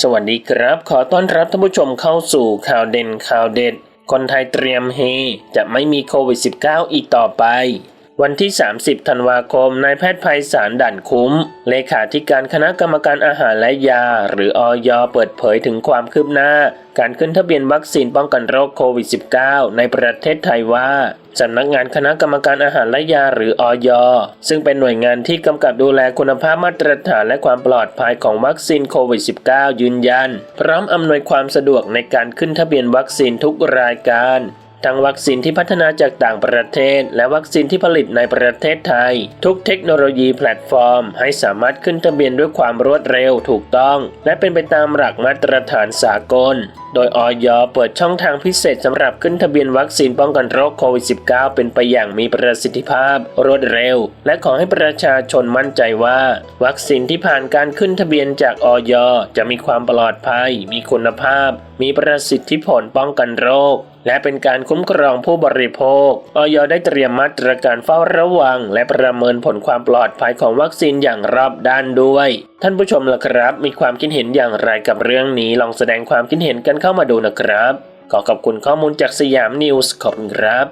สวัสดีครับ ขอต้อนรับท่านผู้ชมเข้าสู่ข่าวเด่นข่าวเด็ด คนไทยเตรียมเฮจะไม่มีโควิด -19 อีกต่อไป วันที่ 30 ธันวาคม นายแพทย์ภัยสารด่านคุ้ม เลขาธิการคณะกรรมการอาหารและยา หรืออยเปิดเผยถึงความคืบหน้า การขึ้นทะเบียนวัคซีนป้องกันโรคโควิด -19 ในประเทศไทยว่าสำนักงานคณะกรรมการอาหารและยาหรืออยซึ่งเป็นหน่วยงานที่กำกับดูแลคุณภาพมาตรฐานและความปลอดภัยของวัคซีนโควิด -19 ยืนยัน พร้อมอำนวยความสะดวกในการขึ้นทะเบียนวัคซีนทุกรายการ ทั้งวัคซีนที่พัฒนาจากต่างประเทศ และวัคซีนที่ผลิตในประเทศไทย ทุกเทคโนโลยีแพลตฟอร์ม ให้สามารถขึ้นทะเบียนด้วยความรวดเร็วถูกต้อง และเป็นไปตามหลักมาตรฐานสากล โดยออยเปิดช่องทางพิเศษสำหรับขึ้นทะเบียนวัคซีนป้องกันโรคโควิด -19 เป็นไปอย่างมีประสิทธิภาพ รวดเร็ว และขอให้ประชาชนมั่นใจว่า วัคซีนที่ผ่านการขึ้นทะเบียนจากออยจะมีความปลอดภัย มีคุณภาพ มีประสิทธิผลป้องกันโรค และเป็นการคุ้มครองผู้บริโภคออยได้เตรียมมาตรการเฝ้าระวัง และประเมินผลความปลอดภัยของวัคซีนอย่างรอบด้านด้วย ท่านผู้ชมล่ะครับ มีความคิดเห็นอย่างไรกับเรื่องนี้ลองแสดงความคิดเห็นกันเข้ามาดูนะครับ ขอขอบคุณข้อมูลจากสยามนิวส์ขอบคุณครับ